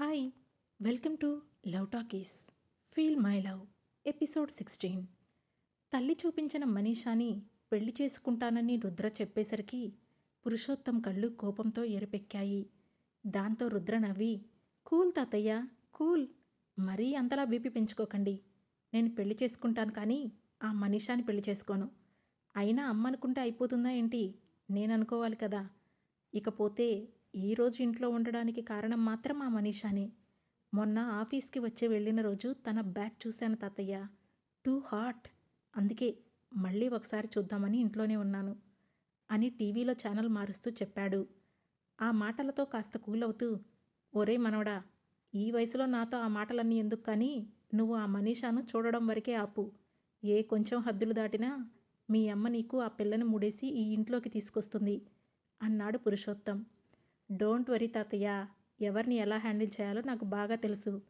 Hi welcome to love talkies feel my love episode sixteen తల్లి చూపించిన మనీషాని పెళ్ళి చేసుకుంటానని రుద్ర చెప్పేసరికి పురుషోత్తం కళ్ళు కోపంతో ఎరపెక్కాయి. దాంతో రుద్ర నవ్వి కూల్ తాతయ్య కూల్. మరీ అంతలా బీపీ పెంచుకోకండి. నేను పెళ్ళి చేసుకుంటాను కానీ ఆ మనీషాని పెళ్ళి చేసుకోను. అయినా అమ్మ అనుకుంటే అయిపోతుందా ఏంటి? నేను అనుకోవాలి కదా. ఇకపోతే ఈరోజు ఇంట్లో ఉండడానికి కారణం మాత్రం ఆ మనీషానే. మొన్న ఆఫీస్కి వచ్చి వెళ్ళిన రోజు తన బ్యాగ్ చూశాను తాతయ్య. Too hot. అందుకే మళ్ళీ ఒకసారి చూద్దామని ఇంట్లోనే ఉన్నాను అని టీవీలో ఛానల్ మారుస్తూ చెప్పాడు. ఆ మాటలతో కాస్త కూలవుతూ ఒరే మనవడా ఈ వయసులో నాతో ఆ మాటలన్నీ ఎందుకు కానీ నువ్వు ఆ మనీషాను చూడడం వరకే ఆపు. ఏ కొంచెం హద్దులు దాటినా మీ అమ్మ నీకు ఆ పిల్లని ముడేసి ఈ ఇంట్లోకి తీసుకొస్తుంది అన్నాడు పురుషోత్తం. డోంట్ వరీ తాతయ్య ఎవరిని ఎలా హ్యాండిల్ చేయాలో నాకు బాగా తెలుసు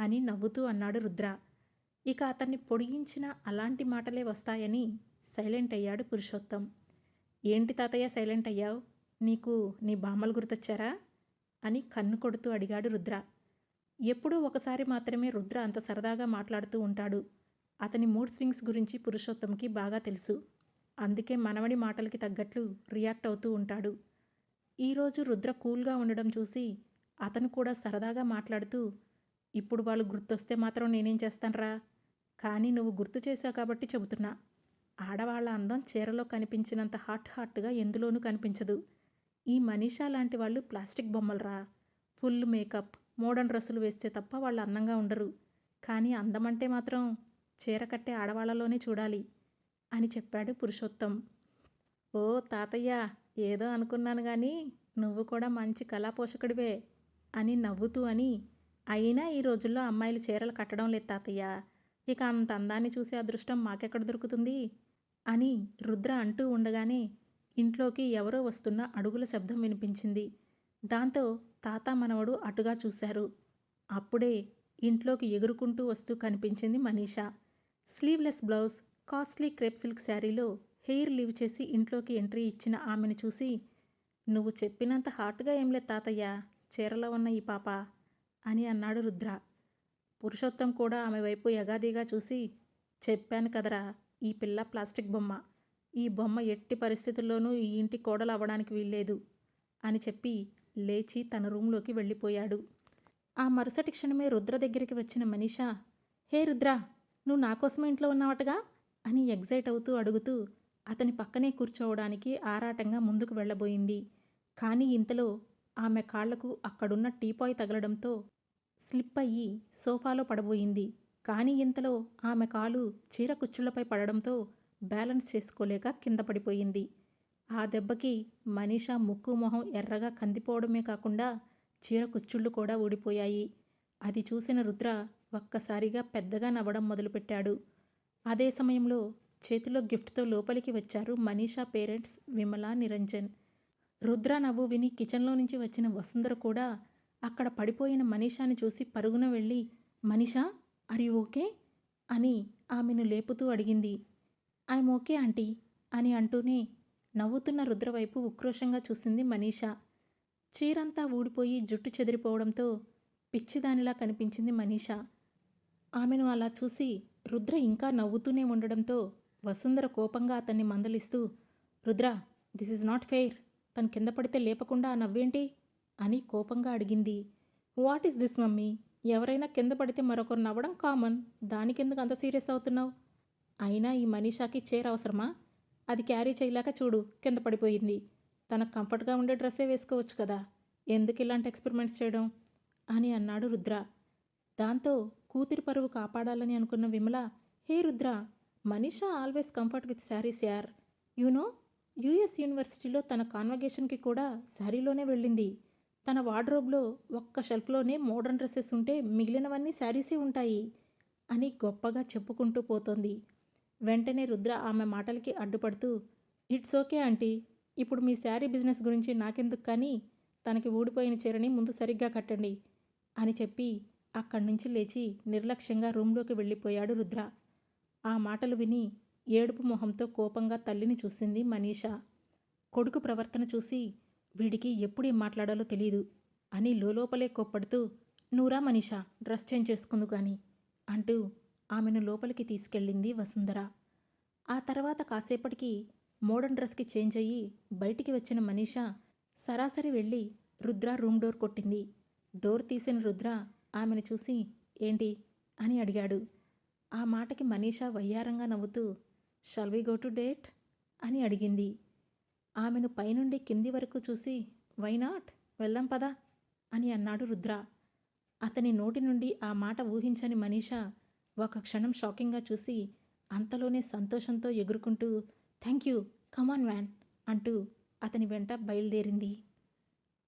అని నవ్వుతూ అన్నాడు రుద్ర. ఇక అతన్ని పొడిగించిన అలాంటి మాటలే వస్తాయని సైలెంట్ అయ్యాడు పురుషోత్తం. ఏంటి తాతయ్య సైలెంట్ అయ్యావు? నీకు నీ బామ్మలు గుర్తొచ్చారా? అని కన్ను కొడుతూ అడిగాడు రుద్ర. ఎప్పుడూ ఒకసారి మాత్రమే రుద్ర అంత సరదాగా మాట్లాడుతూ ఉంటాడు. అతని మూడ్ స్వింగ్స్ గురించి పురుషోత్తంకి బాగా తెలుసు. అందుకే మనవడి మాటలకి తగ్గట్లు రియాక్ట్ అవుతూ ఉంటాడు. ఈరోజు రుద్ర కూల్గా ఉండడం చూసి అతను కూడా సరదాగా మాట్లాడుతూ ఇప్పుడు వాళ్ళు గుర్తొస్తే మాత్రం నేనేం చేస్తానరా? కానీ నువ్వు గుర్తు చేశావు కాబట్టి చెబుతున్నా. ఆడవాళ్ళ అందం చీరలో కనిపించినంత హాట్ హాట్గా ఎందులోనూ కనిపించదు. ఈ మనీషా లాంటి వాళ్ళు ప్లాస్టిక్ బొమ్మలరా? ఫుల్ మేకప్ మోడర్న్ డ్రెస్సులు వేస్తే తప్ప వాళ్ళు అందంగా ఉండరు. కానీ అందమంటే మాత్రం చీర కట్టే ఆడవాళ్ళలోనే చూడాలి అని చెప్పాడు పురుషోత్తం. ఓ తాతయ్య ఏదో అనుకున్నాను కానీ నువ్వు కూడా మంచి కళాపోషకుడివే అని నవ్వుతూ అని. అయినా ఈ రోజుల్లో అమ్మాయిలు చీరలు కట్టడం లేదు తాతయ్య. ఇక అంత అందాన్ని చూసే అదృష్టం మాకెక్కడ దొరుకుతుంది? అని రుద్ర అంటూ ఉండగానే ఇంట్లోకి ఎవరో వస్తున్న అడుగుల శబ్దం వినిపించింది. దాంతో తాత మనవడు అటుగా చూశారు. అప్పుడే ఇంట్లోకి ఎగురుకుంటూ వస్తూ కనిపించింది Manisha. Sleeveless blouse costly crepe silk శారీలో హెయిర్ లీవ్ చేసి ఇంట్లోకి ఎంట్రీ ఇచ్చిన ఆమెను చూసి నువ్వు చెప్పినంత హాట్గా ఏం లేదు తాతయ్య చీరలో ఉన్న ఈ పాప అని అన్నాడు రుద్ర. పురుషోత్తం కూడా ఆమె వైపు యగాదిగా చూసి చెప్పాను కదరా ఈ పిల్ల ప్లాస్టిక్ బొమ్మ. ఈ బొమ్మ ఎట్టి పరిస్థితుల్లోనూ ఈ ఇంటి కోడలు అవ్వడానికి వీల్లేదు అని చెప్పి లేచి తన రూంలోకి వెళ్ళిపోయాడు. ఆ మరుసటి క్షణమే రుద్ర దగ్గరికి వచ్చిన మనీషా హే రుద్ర నువ్వు నా కోసమే ఇంట్లో ఉన్నావటగా? అని ఎగ్జైట్ అవుతూ అడుగుతూ అతని పక్కనే కూర్చోవడానికి ఆరాటంగా ముందుకు వెళ్ళబోయింది. కానీ ఇంతలో ఆమె కాళ్ళకు అక్కడున్న టీపాయ్ తగలడంతో స్లిప్ అయ్యి సోఫాలో పడబోయింది. కానీ ఇంతలో ఆమె కాలు చీర కుచ్చుళ్ళపై పడడంతో బ్యాలెన్స్ చేసుకోలేక కింద పడిపోయింది. ఆ దెబ్బకి మనీషా ముక్కు మొహం ఎర్రగా కందిపోవడమే కాకుండా చీర కుచ్చుళ్ళు కూడా ఊడిపోయాయి. అది చూసిన రుద్ర ఒక్కసారిగా పెద్దగా నవ్వడం మొదలుపెట్టాడు. అదే సమయంలో చేతిలో గిఫ్ట్తో లోపలికి వచ్చారు మనీషా పేరెంట్స్ విమల నిరంజన్. రుద్ర నవ్వు విని కిచెన్లో నుంచి వచ్చిన వసుంధర కూడా అక్కడ పడిపోయిన మనీషాని చూసి పరుగున వెళ్ళి మనీషా అరి ఓకే అని ఆమెను లేపుతూ అడిగింది. ఐఎమ్ ఓకే ఆంటీ అని అంటూనే నవ్వుతున్న రుద్ర వైపు ఉక్రోషంగా చూసింది మనీషా. చీరంతా ఊడిపోయి జుట్టు చెదిరిపోవడంతో పిచ్చిదానిలా కనిపించింది మనీషా. ఆమెను అలా చూసి రుద్ర ఇంకా నవ్వుతూనే ఉండడంతో వసుంధర కోపంగా అతన్ని మందలిస్తూ Rudra this is not fair. తను కింద పడితే లేపకుండా నవ్వేంటి? అని కోపంగా అడిగింది. What is this mummy? ఎవరైనా కింద పడితే మరొకరు నవ్వడం కామన్. దానికెందుకు అంత సీరియస్ అవుతున్నావు? అయినా ఈ మనీషాకి చేర్ అవసరమా? అది క్యారీ చేయలేక చూడు కింద పడిపోయింది. తనకు కంఫర్ట్గా ఉండే డ్రెస్సే వేసుకోవచ్చు కదా. ఎందుకు ఇలాంటి ఎక్స్పెరిమెంట్స్ చేయడం? అని అన్నాడు రుద్ర. దాంతో కూతురి పరువు కాపాడాలని అనుకున్న Vimala hey Rudra Manisha always comfort with sarees యార్. యూనో యుఎస్ యూనివర్సిటీలో తన కాన్వగేషన్కి కూడా శారీలోనే వెళ్ళింది. తన వార్డ్రోబ్లో ఒక్క షెల్ఫ్లోనే మోడర్న్ డ్రెస్సెస్ ఉంటే మిగిలినవన్నీ శారీసే ఉంటాయి అని గొప్పగా చెప్పుకుంటూ పోతోంది. వెంటనే రుద్ర ఆమె మాటలకి అడ్డుపడుతూ ఇట్స్ ఓకే ఆంటీ ఇప్పుడు మీ శారీ బిజినెస్ గురించి నాకెందుకు కానీ తనకి ఊడిపోయిన చీరని ముందు సరిగ్గా కట్టండి అని చెప్పి అక్కడి నుంచి లేచి నిర్లక్ష్యంగా రూంలోకి వెళ్ళిపోయాడు రుద్ర. ఆ మాటలు విని ఏడుపు మొహంతో కోపంగా తల్లిని చూసింది మనీషా. కొడుకు ప్రవర్తన చూసి వీడికి ఎప్పుడేం మాట్లాడాలో తెలియదు అని లోపలే కోప్పడుతూ నూరా మనీషా డ్రెస్ చేంజ్ చేసుకుందు కానీ అంటూ ఆమెను లోపలికి తీసుకెళ్ళింది వసుంధర. ఆ తర్వాత కాసేపటికి మోడర్న్ డ్రెస్కి చేంజ్ అయ్యి బయటికి వచ్చిన మనీషా సరాసరి వెళ్ళి రుద్ర రూమ్ డోర్ కొట్టింది. డోర్ తీసిన రుద్ర ఆమెను చూసి ఏంటి? అని అడిగాడు. ఆ మాటకి మనీషా వయ్యారంగా నవ్వుతూ shall we go to date అని అడిగింది. ఆమెను పైనుండి కింది వరకు చూసి వై నాట్ వెళ్దాం పదా అని అన్నాడు రుద్ర. అతని నోటి నుండి ఆ మాట ఊహించని మనీషా ఒక క్షణం షాకింగ్గా చూసి అంతలోనే సంతోషంతో ఎగురుకుంటూ థ్యాంక్ యూ కమాన్ వ్యాన్ అంటూ అతని వెంట బయలుదేరింది.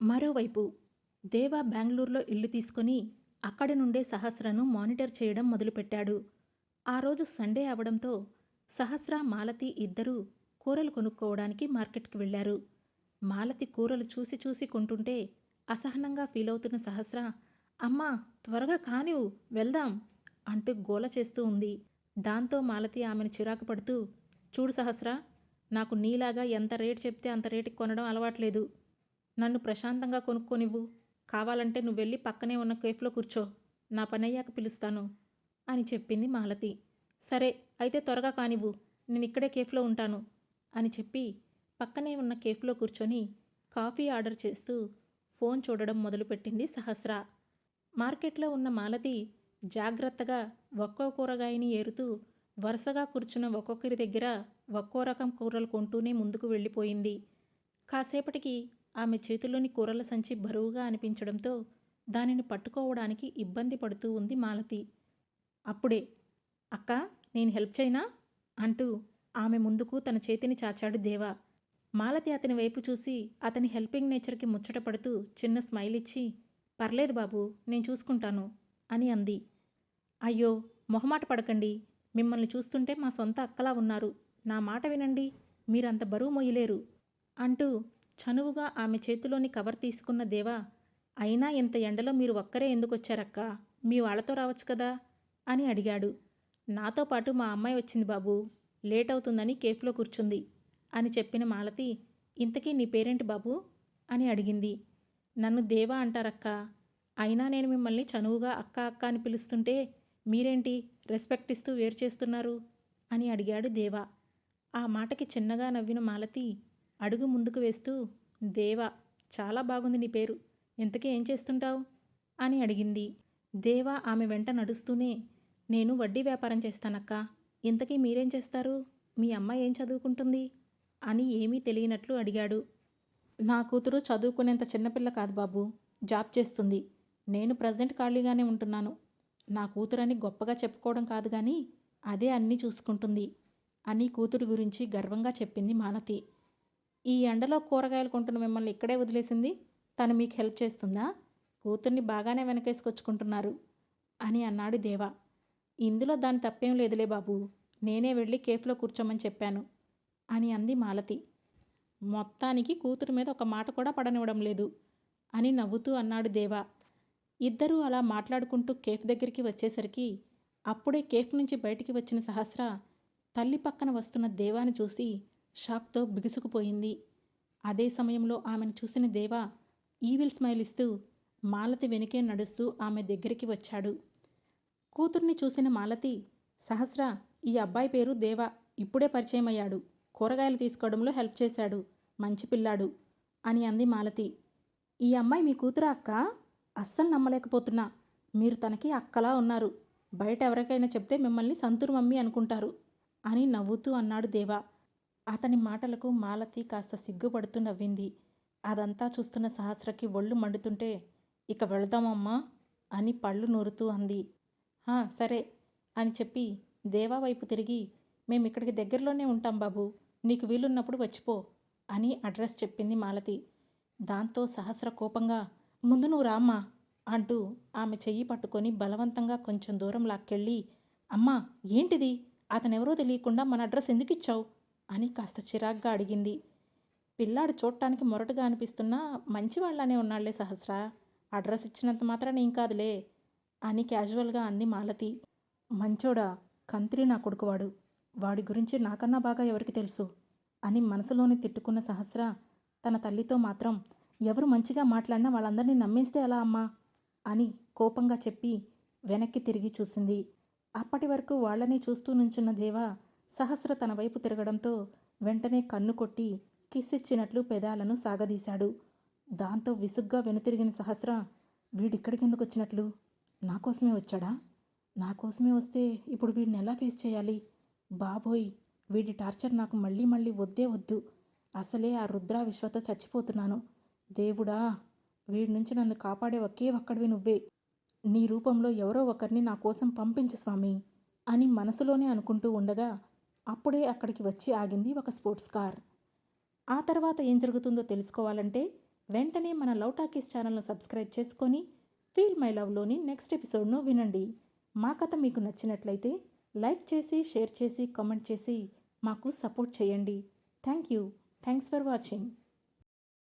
మరోవైపు దేవా బెంగళూరులో ఇల్లు తీసుకొని అక్కడి నుండే సహస్రను మానిటర్ చేయడం మొదలుపెట్టాడు. ఆ రోజు సండే అవడంతో సహస్ర మాలతి ఇద్దరూ కూరలు కొనుక్కోవడానికి మార్కెట్కి వెళ్ళారు మాలతి కూరలు చూసి చూసి కొంటుంటే అసహనంగా ఫీల్ అవుతున్న సహస్ర అమ్మా త్వరగా కానివు వెళ్దాం అంటూ గోల చేస్తూ ఉంది. దాంతో మాలతి ఆమెను చిరాకు పడుతూ చూడు సహస్ర నాకు నీలాగా ఎంత రేటు చెప్తే అంత రేటుకి కొనడం అలవాట్లేదు. నన్ను ప్రశాంతంగా కొనుక్కోనివ్వు. కావాలంటే నువ్వు వెళ్ళి పక్కనే ఉన్న కేఫ్లో కూర్చో. నా పనయ్యాక పిలుస్తాను. అని చెప్పింది మాలతి. సరే అయితే త్వరగా కానివ్వు. నేను ఇక్కడే కేఫ్లో ఉంటాను అని చెప్పి పక్కనే ఉన్న కేఫ్లో కూర్చొని కాఫీ ఆర్డర్ చేస్తూ ఫోన్ చూడడం మొదలుపెట్టింది సహస్ర. మార్కెట్లో ఉన్న మాలతి జాగ్రత్తగా ఒక్కో కూరగాయని ఏరుతూ వరుసగా కూర్చున్న ఒక్కొక్కరి దగ్గర ఒక్కో రకం కూరలు కొంటూనే ముందుకు వెళ్ళిపోయింది. కాసేపటికి ఆమె చేతిలోని కూరల సంచి బరువుగా అనిపించడంతో దానిని పట్టుకోవడానికి ఇబ్బంది పడుతూ ఉంది మాలతి. అప్పుడే అక్క నేను హెల్ప్ చేయనా? అంటూ ఆమె ముందుకు తన చేతిని చాచాడు దేవా. మాలతి అతని వైపు చూసి అతని హెల్పింగ్ నేచర్కి ముచ్చట పడుతూ చిన్న స్మైల్ ఇచ్చి పర్లేదు బాబు నేను చూసుకుంటాను అని అంది. అయ్యో మొహమాట పడకండి. మిమ్మల్ని చూస్తుంటే మా సొంత అక్కలా ఉన్నారు. నా మాట వినండి. మీరంత బరువు మొయ్యలేరు అంటూ చనువుగా ఆమె చేతిలోని కవర్ తీసుకున్న దేవా అయినా ఇంత ఎండలో మీరు ఒక్కరే ఎందుకొచ్చారక్క? మీ వాళ్ళతో రావచ్చు కదా. అని అడిగాడు. నాతో పాటు మా అమ్మాయి వచ్చింది బాబు. లేట్ అవుతుందని కేఫ్లో కూర్చుంది అని చెప్పిన మాలతి ఇంతకీ నీ పేరేంటి బాబు? అని అడిగింది. నన్ను దేవా అంటారక్క. అయినా నేను మిమ్మల్ని చనువుగా అక్క అక్క అని పిలుస్తుంటే మీరేంటి రెస్పెక్ట్ ఇస్తూ వేరు చేస్తున్నారు? అని అడిగాడు దేవా. ఆ మాటకి చిన్నగా నవ్విన మాలతి అడుగు ముందుకు వేస్తూ దేవా చాలా బాగుంది నీ పేరు. ఇంతకీ ఏం చేస్తుంటావు? అని అడిగింది. దేవా ఆమె వెంట నడుస్తూనే నేను వడ్డీ వ్యాపారం చేస్తానక్క. ఇంతకీ మీరేం చేస్తారు? మీ అమ్మాయి ఏం చదువుకుంటుంది? అని ఏమీ తెలియనట్లు అడిగాడు. నా కూతురు చదువుకునేంత చిన్నపిల్ల కాదు బాబు. జాబ్ చేస్తుంది. నేను ప్రజెంట్ ఖాళీగానే ఉంటున్నాను. నా కూతురని గొప్పగా చెప్పుకోవడం కాదు కానీ అదే అన్నీ చూసుకుంటుంది అని కూతురు గురించి గర్వంగా చెప్పింది మాలతి. ఈ ఎండలో కూరగాయలు కొంటున్న మిమ్మల్ని ఇక్కడే వదిలేసింది? తను మీకు హెల్ప్ చేస్తుందా? కూతుర్ని బాగానే వెనకేసుకొచ్చుకుంటున్నారు అని అన్నాడు దేవా. ఇందులో దాని తప్పేం లేదులే బాబు. నేనే వెళ్ళి కేఫ్లో కూర్చోమని చెప్పాను అని అంది మాలతి. మొత్తానికి కూతురు మీద ఒక మాట కూడా పడనివ్వడం లేదు అని నవ్వుతూ అన్నాడు దేవా. ఇద్దరూ అలా మాట్లాడుకుంటూ కేఫ్ దగ్గరికి వచ్చేసరికి అప్పుడే కేఫ్ నుంచి బయటికి వచ్చిన సహస్ర తల్లి పక్కన వస్తున్న దేవాని చూసి షాక్తో బిగుసుకుపోయింది. అదే సమయంలో ఆమెను చూసిన దేవా ఈవిల్ స్మైల్ ఇస్తూ మాలతి వెనుకే నడుస్తూ ఆమె దగ్గరికి వచ్చాడు. కూతుర్ని చూసిన మాలతి సహస్ర ఈ అబ్బాయి పేరు దేవా ఇప్పుడే పరిచయం అయ్యాడు కూరగాయలు తీసుకోవడంలో హెల్ప్ చేశాడు. మంచి పిల్లాడు అని అంది మాలతి. ఈ అమ్మాయి మీ కూతురు అక్క? అస్సలు నమ్మలేకపోతున్నా. మీరు తనకి అక్కలా ఉన్నారు. బయట ఎవరికైనా చెప్తే మిమ్మల్ని సంతూరు మమ్మీ అనుకుంటారు అని నవ్వుతూ అన్నాడు దేవా. అతని మాటలకు మాలతి కాస్త సిగ్గుపడుతూ నవ్వింది. అదంతా చూస్తున్న సహస్రకి ఒళ్ళు మండుతుంటే ఇక వెళదామమ్మా అని పళ్ళు నూరుతూ అంది. సరే అని చెప్పి దేవా వైపు తిరిగి మేము ఇక్కడికి దగ్గరలోనే ఉంటాం బాబు నీకు వీలున్నప్పుడు వచ్చిపో అని అడ్రస్ చెప్పింది మాలతి. దాంతో సహస్ర కోపంగా ముందు నువ్వు రామ్మా అంటూ ఆమె చెయ్యి పట్టుకొని బలవంతంగా కొంచెం దూరం లాక్కెళ్ళి అమ్మా ఏంటిది? అతనెవరో తెలియకుండా మన అడ్రస్ ఎందుకు ఇచ్చావు? అని కాస్త చిరాగ్గా అడిగింది. పిల్లాడు చూడటానికి మొరటుగా అనిపిస్తున్నా మంచివాళ్ళానే ఉన్నాళ్ళే సహస్ర అడ్రస్ ఇచ్చినంత మాత్రాన ఏం కాదులే అని క్యాజువల్గా అంది మాలతి. మంచోడా కంత్రి నా కొడుకువాడు. వాడి గురించి నాకన్నా బాగా ఎవరికి తెలుసు? అని మనసులోని తిట్టుకున్న సహస్ర తన తల్లితో మాత్రం ఎవరు మంచిగా మాట్లాడినా వాళ్ళందరినీ నమ్మేస్తే ఎలా అమ్మా? అని కోపంగా చెప్పి వెనక్కి తిరిగి చూసింది. అప్పటి వరకు వాళ్ళని చూస్తూ నుంచున్న దేవ సహస్ర తన వైపు తిరగడంతో వెంటనే కన్ను కొట్టి కిస్సిచ్చినట్లు పెదాలను సాగదీశాడు. దాంతో విసుగ్గా వెనుతిరిగిన సహస్ర వీడిక్కడికి ఎందుకు వచ్చినట్లు నా కోసమే వచ్చాడా? నా కోసమే వస్తే ఇప్పుడు వీడిని ఎలా ఫేస్ చేయాలి? బాబోయ్ వీడి టార్చర్ నాకు మళ్ళీ మళ్ళీ వద్దే వద్దు. అసలే ఆ రుద్ర విశ్వతో చచ్చిపోతున్నాను. దేవుడా వీడి నుంచి నన్ను కాపాడే ఒకే ఒక్కడివి నువ్వే. నీ రూపంలో ఎవరో ఒకరిని నా కోసం పంపించు స్వామి అని మనసులోనే అనుకుంటూ ఉండగా అప్పుడే అక్కడికి వచ్చి ఆగింది ఒక స్పోర్ట్స్ కార్. ఆ తర్వాత ఏం జరుగుతుందో తెలుసుకోవాలంటే వెంటనే మన లవ్ టాకీస్ ఛానల్ను సబ్స్క్రైబ్ చేసుకొని ఫీల్ మై లవ్లోని నెక్స్ట్ ఎపిసోడ్ను వినండి. మా కథ మీకు నచ్చినట్లయితే లైక్ చేసి షేర్ చేసి కామెంట్ చేసి మాకు సపోర్ట్ చేయండి. Thank you. Thanks for watching.